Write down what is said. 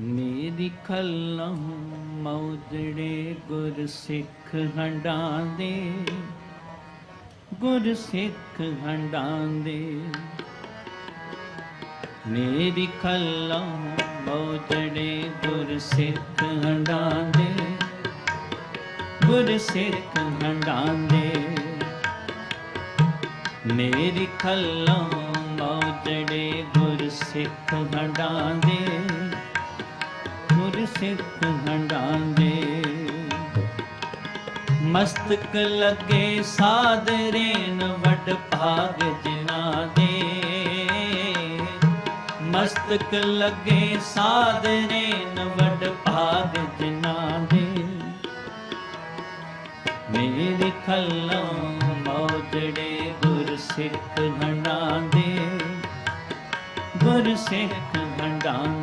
ਮੇਰੀ ਖੱਲਾਂ ਮੌਜੜੇ ਗੁਰ ਸਿੱਖ ਹੰਡਾਂ ਦੇ। ਗੁਰ ਸਿੱਖ ਹੰਡਾਂ ਦੇ। ਮੇਰੀ ਖੱਲਾਂ ਮੌਜੜੇ ਗੁਰ ਸਿੱਖ ਹੰਡਾਂ ਗੁਰ ਸਿੱਖ ਹੰਡਾਂ ਮੇਰੀ ਖੱਲਾਂ ਮੌਜੜੇ ਗੁਰ ਸਿੱਖ ਹੰਡਾਂ ਦੇ। ਗੁਰ ਸਿੱਖ ਹੰਡਾਂ ਦੇ ਮਸਤਕ ਲੱਗੇ ਸਾਦਰੇਨ ਵਡ ਭਾਗ ਜਿਨਾ ਦੇ ਮਸਤਕ ਲੱਗੇ ਸਾਦਰੇਨ ਵੱਡ ਭਾਗ ਜਿਨਾ ਦੇ ਮੇਰੇ ਖੱਲਾਂ ਮੌਜੜੇ ਗੁਰ ਸਿੱਖ ਹੰਡਾਂ ਦੇ ਗੁਰ ਸਿੱਖ ਹੰਡਾਂਦੇ